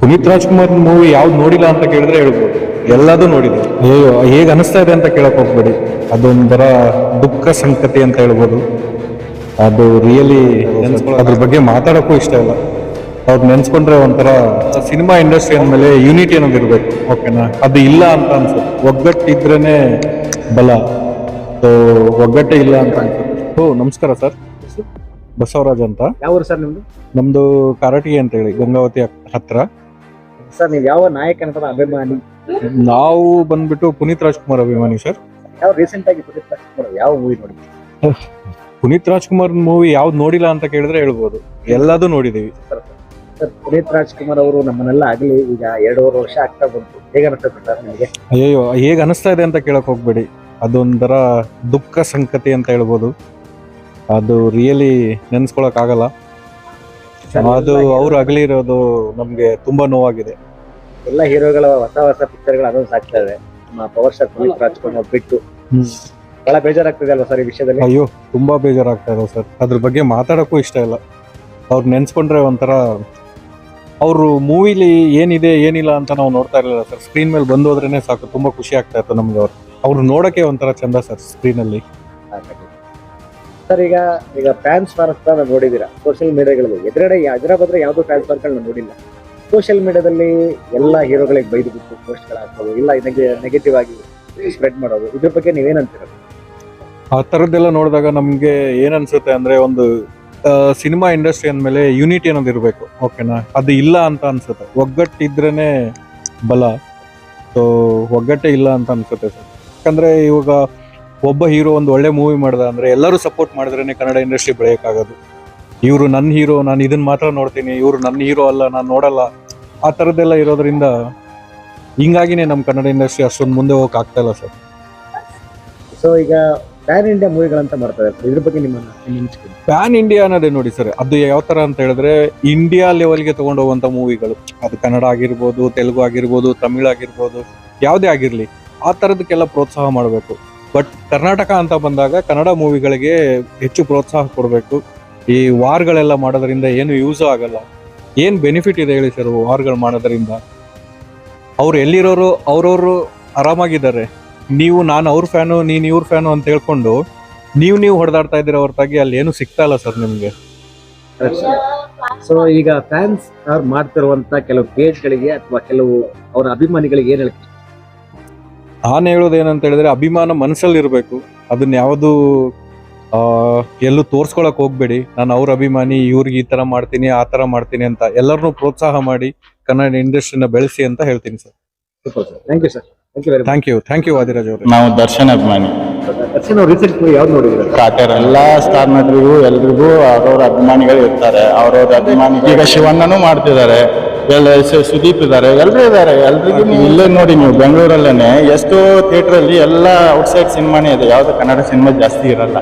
Puneeth Rajkumar movie ಯಾವ್ದು ನೋಡಿಲ್ಲ ಅಂತ ಕೇಳಿದ್ರೆ ಹೇಳ್ಬೋದು. ಎಲ್ಲದೂ ನೋಡಿದೆ ಅಯ್ಯೋ ಹೇಗೆ ಅನಿಸ್ತಾ ಇದೆ ಅಂತ ಕೇಳಕ್ ಹೋಗ್ಬೇಡಿ. ಅದೊಂಥರ ದುಃಖ ಸಂಕತಿ ಅಂತ ಹೇಳ್ಬೋದು. ಅದು ರಿಯಲಿ ಅದ್ರ ಬಗ್ಗೆ ಮಾತಾಡೋಕ್ಕೂ ಇಷ್ಟ ಇಲ್ಲ. ಅವ್ರು ನೆನ್ಸ್ಕೊಂಡ್ರೆ ಒಂಥರ ಸಿನಿಮಾ ಇಂಡಸ್ಟ್ರಿ ಅಂದಮೇಲೆ ಯೂನಿಟಿ ಅನ್ನೋದು ಇರಬೇಕು. ಓಕೆನಾ ಅದು ಇಲ್ಲ ಅಂತ ಅನ್ಸುತ್ತೆ. ಒಗ್ಗಟ್ಟಿದ್ರೇನೆ ಬಲ. ಸೊ ಒಗ್ಗಟ್ಟೆ ಇಲ್ಲ ಅಂತ ಅನ್ಸುತ್ತೆ. ಓ ನಮಸ್ಕಾರ ಸರ್. ಬಸವರಾಜ್ ಅಂತ. ಯಾವ ಸರ್ ನಿಮ್ದು? ನಮ್ದು ಕಾರಟಗಿ ಅಂತ ಹೇಳಿ ಗಂಗಾವತಿ ಹತ್ರ. ಸರ್ ನೀವು ಯಾವ ನಾಯಕ ಅಂತ ಅಭಿಮಾನಿ. ನಾವು ಬಂದ್ಬಿಟ್ಟು ಪುನೀತ್ ರಾಜ್ಕುಮಾರ್ ಅಭಿಮಾನಿ ಸರ್. ಯಾವ ರೀಸೆಂಟ್ ಆಗಿ ಪುನೀತ್ ರಾಜ್ಕುಮಾರ್ ಯಾವ ಮೂವಿ ನೋಡಿ? ಪುನೀತ್ ರಾಜ್ಕುಮಾರ್ ಮೂವಿ ಯಾವ್ದು ನೋಡಿಲ್ಲ ಅಂತ ಕೇಳಿದ್ರೆ ಹೇಳ್ಬೋದು. ಎಲ್ಲದೂ ನೋಡಿದೀವಿ. ಸರ್ ಪುನೀತ್ ರಾಜ್ಕುಮಾರ್ ಅವರು ನಮ್ಮನ್ನೆಲ್ಲ ಆಗಲಿ ಈಗ ಎರಡೂವರೆ ವರ್ಷ ಆಗ್ತಾ ಬಂತು. ಹೇಗೆ ಅನಿಸ್ತದೆ ಸರ್ ನಿಮಗೆ? ಅಯ್ಯೋ ಹೇಗೆ ಅನಿಸ್ತಾ ಇದೆ ಅಂತ ಕೇಳಕ್ ಹೋಗ್ಬೇಡಿ. ಅದೊಂಥರ ದುಃಖ ಸಂಕತಿ ಅಂತ ಹೇಳ್ಬೋದು. ಅದು ರಿಯಲಿ ನೆನ್ಸ್ಕೊಳಕ್ ಆಗಲ್ಲ. ಅದು ಅವ್ರು ಅಗಲಿರೋದು ನಮ್ಗೆ ತುಂಬಾ ನೋವಾಗಿದೆ. ಎಲ್ಲ ಹೀರೋಗಳ ಹೊಸ ಹೊಸ ಪಿಕ್ಚರ್ಗಳು ಅನೌನ್ಸ್ ಆಗ್ತಾ ಇದೆ ನಮ್ಮ ಪವರ್ ಸ್ಟಾರ್ ಪುನೀತ್ ರಾಜ್ಕುಮಾರ್ ಬಿಟ್ಟು ಬಹಳ ಬೇಜಾರಾಗ್ತದೆ ಅಲ್ವಾ ಸರ್ ಈ ವಿಷಯದಲ್ಲಿ? ಅಯ್ಯೋ ತುಂಬಾ ಬೇಜಾರಾಗ್ತಾ ಇದೆ ಸರ್ ಅದ್ರ ಬಗ್ಗೆ ಮಾತಾಡಕ್ಕೂ ಇಷ್ಟ ಇಲ್ಲ. ಅವ್ರು ನೆನ್ಸ್ಕೊಂಡ್ರೆ ಒಂಥರ ಅವರು ಮೂವಿಲಿ ಏನಿದೆ ಏನಿಲ್ಲ ಅಂತ ನಾವು ನೋಡ್ತಾ ಇರಲಿಲ್ಲ ಸರ್ ಸ್ಕ್ರೀನ್ ಮೇಲೆ ಬಂದು ಹೋದ್ರೇನೆ ಸಾಕು. ತುಂಬಾ ಖುಷಿ ಆಗ್ತಾ ಇತ್ತು ನಮ್ಗೆ ಅವ್ರು. ಅವ್ರು ನೋಡಕ್ಕೆ ಒಂಥರ ಚಂದ ಸರ್ ಸ್ಕ್ರೀನ್ ಅಲ್ಲಿ. ಸರ್, ಈಗ ಈಗ ಫ್ಯಾನ್ಸ್ ಮಾರ್ಕ್ ನೋಡಿದ್ದೀರಾ ಸೋಷಿಯಲ್ ಮೀಡಿಯಾಗಳಲ್ಲಿ ಎದುರುಗಡೆ ಎದುರ ಬಂದ್ರೆ ಯಾವ್ದು ಫ್ಯಾನ್ಸ್ ಫಾರ್ಸ್ಗಳನ್ನ ನೋಡಿಲ್ಲ. ಸೋಷಿಯಲ್ ಮೀಡಿಯಾದಲ್ಲಿ ಎಲ್ಲ ಹೀರೋಗಳಿಗೆ ಬೈದು ಬಿಟ್ಟು ಪೋಸ್ಟ್ಗಳು ಹಾಕೋದು ಇಲ್ಲ ನೆಗೆಟಿವ್ ಆಗಿ ಸ್ಪ್ರೆಡ್ ಮಾಡೋದು. ಇದ್ರ ಬಗ್ಗೆ ನೀವೇನಂತೀರ? ಆ ಥರದ್ದೆಲ್ಲ ನೋಡಿದಾಗ ನಮಗೆ ಏನನ್ಸುತ್ತೆ ಅಂದ್ರೆ ಒಂದು ಸಿನಿಮಾ ಇಂಡಸ್ಟ್ರಿ ಅಂದಮೇಲೆ ಯೂನಿಟಿ ಅನ್ನೋದು ಇರಬೇಕು. ಓಕೆನಾ ಅದು ಇಲ್ಲ ಅಂತ ಅನ್ಸುತ್ತೆ. ಒಗ್ಗಟ್ಟಿದ್ರೇನೆ ಬಲ. ಸೊ ಒಗ್ಗಟ್ಟೆ ಇಲ್ಲ ಅಂತ ಅನ್ಸುತ್ತೆ ಸರ್. ಯಾಕಂದ್ರೆ ಇವಾಗ ಒಬ್ಬ ಹೀರೋ ಒಂದು ಒಳ್ಳೆ ಮೂವಿ ಮಾಡ್ದ ಅಂದ್ರೆ ಎಲ್ಲರೂ ಸಪೋರ್ಟ್ ಮಾಡಿದ್ರೇನೆ ಕನ್ನಡ ಇಂಡಸ್ಟ್ರಿ ಬೆಳೆಯೋಕ್ಕಾಗೋದು. ಇವರು ನನ್ನ ಹೀರೋ ನಾನು ಇದನ್ನ ಮಾತ್ರ ನೋಡ್ತೀನಿ ಇವರು ನನ್ನ ಹೀರೋ ಅಲ್ಲ ನಾನು ನೋಡಲ್ಲ. ಆ ಥರದ್ದೆಲ್ಲ ಇರೋದ್ರಿಂದ ಹಿಂಗಾಗಿನೇ ನಮ್ಮ ಕನ್ನಡ ಇಂಡಸ್ಟ್ರಿ ಅಷ್ಟೊಂದು ಮುಂದೆ ಹೋಗಕ್ಕೆ ಆಗ್ತಾ ಇಲ್ಲ ಸರ್. ಸೊ ಈಗ ಪ್ಯಾನ್ ಇಂಡಿಯಾ ಮೂವಿಗಳಂತ ಮಾಡ್ತಾರೆ ಇದ್ರ ಬಗ್ಗೆ ನಿಮ್ಮ ನಿಮ್ಮ ಅನಿಸಿಕೆ ಪ್ಯಾನ್ ಇಂಡಿಯಾ ಅನ್ನೋದೇ ನೋಡಿ ಸರ್. ಅದು ಯಾವ ಥರ ಅಂತ ಹೇಳಿದ್ರೆ ಇಂಡಿಯಾ ಲೆವೆಲ್ಗೆ ತಗೊಂಡು ಹೋಗುವಂಥ ಮೂವಿಗಳು. ಅದು ಕನ್ನಡ ಆಗಿರ್ಬೋದು ತೆಲುಗು ಆಗಿರ್ಬೋದು ತಮಿಳ್ ಆಗಿರ್ಬೋದು ಯಾವುದೇ ಆಗಿರಲಿ ಆ ಥರದಕ್ಕೆಲ್ಲ ಪ್ರೋತ್ಸಾಹ ಮಾಡಬೇಕು. ಬಟ್ ಕರ್ನಾಟಕ ಅಂತ ಬಂದಾಗ ಕನ್ನಡ ಮೂವಿಗಳಿಗೆ ಹೆಚ್ಚು ಪ್ರೋತ್ಸಾಹ ಕೊಡಬೇಕು. ಈ ವಾರ್ಗಳೆಲ್ಲ ಮಾಡೋದ್ರಿಂದ ಏನು ಯೂಸ್ ಆಗಲ್ಲ. ಏನು ಬೆನಿಫಿಟ್ ಇದೆ ಹೇಳಿ ಸರ್ ವಾರ್ಗಳು ಮಾಡೋದ್ರಿಂದ? ಅವ್ರು ಎಲ್ಲಿರೋರು ಅವ್ರವರು ಆರಾಮಾಗಿದ್ದಾರೆ. ನೀವು, ನಾನು ಅವ್ರ ಫ್ಯಾನು ನೀನು ಇವ್ರ ಫ್ಯಾನು ಅಂತ ಹೇಳ್ಕೊಂಡು ನೀವು ನೀವು ಹೊಡೆದಾಡ್ತಾ ಇದ್ದೀರ ಹೊರತಾಗಿ ಅಲ್ಲಿ ಏನು ಸಿಗ್ತಾ ಇಲ್ಲ ಸರ್ ನಿಮಗೆ? ಸೊ ಈಗ ಫ್ಯಾನ್ಸ್ ಮಾಡ್ತಿರುವಂತ ಕೆಲವು ಪೇಜ್ಗಳಿಗೆ ಅಥವಾ ಕೆಲವು ಅವರ ಅಭಿಮಾನಿಗಳಿಗೆ ಏನು ಹೇಳ್ತಾರೆ? ನಾನು ಹೇಳೋದು ಏನಂತ ಹೇಳಿದ್ರೆ ಅಭಿಮಾನ ಮನಸ್ಸಲ್ಲಿ ಇರಬೇಕು. ಅದನ್ನ ಯಾವುದು ಎಲ್ಲೂ ತೋರ್ಸ್ಕೊಳಕ್ ಹೋಗ್ಬೇಡಿ. ನಾನು ಅವ್ರ ಅಭಿಮಾನಿ ಇವ್ರಿಗೆ ಈ ತರ ಮಾಡ್ತೀನಿ ಆ ತರ ಮಾಡ್ತೀನಿ ಅಂತ ಎಲ್ಲರನ್ನೂ ಪ್ರೋತ್ಸಾಹ ಮಾಡಿ ಕನ್ನಡ ಇಂಡಸ್ಟ್ರಿನ ಬೆಳೆಸಿ ಅಂತ ಹೇಳ್ತೀನಿ sir. Thank you sir thank you very thank you thank you Adiraj ಅವರೇ. ನಾವು ದರ್ಶನ್ ಅಭಿಮಾನಿ. ದರ್ಶನ್ ಅವ್ರು ರೀಸೆಂಟ್ ಮೂವಿ ಯಾವ್ದು ನೋಡಿದ್ರೆ ಕಾಟೇರ್. ಎಲ್ಲಾ ಸ್ಟಾರ್ ನಟರಿಗೂ ಎಲ್ರಿಗೂ ಅವ್ರವ್ರ ಅಭಿಮಾನಿಗಳು ಇರ್ತಾರೆ. ಅವ್ರವ್ರ ಅಭಿಮಾನಿ ಈಗ ಶಿವಣ್ಣನೂ ಮಾಡ್ತಿದ್ದಾರೆ. ಎಲ್ಲ ಸುದೀಪ್ ಇದ್ದಾರೆ ಎಲ್ರು ಇದ್ದಾರೆ ಎಲ್ರಿಗೂ ನೀವು ಇಲ್ಲೇ ನೋಡಿ ನೀವು ಬೆಂಗಳೂರಲ್ಲೇನೆ ಎಷ್ಟೋ ಥಿಯೇಟ್ರಲ್ಲಿ ಎಲ್ಲ ಔಟ್ಸೈಡ್ ಸಿನಿಮಾನೇ ಇದೆ ಯಾವುದು ಕನ್ನಡ ಸಿನಿಮಾ ಜಾಸ್ತಿ ಇರಲ್ಲ.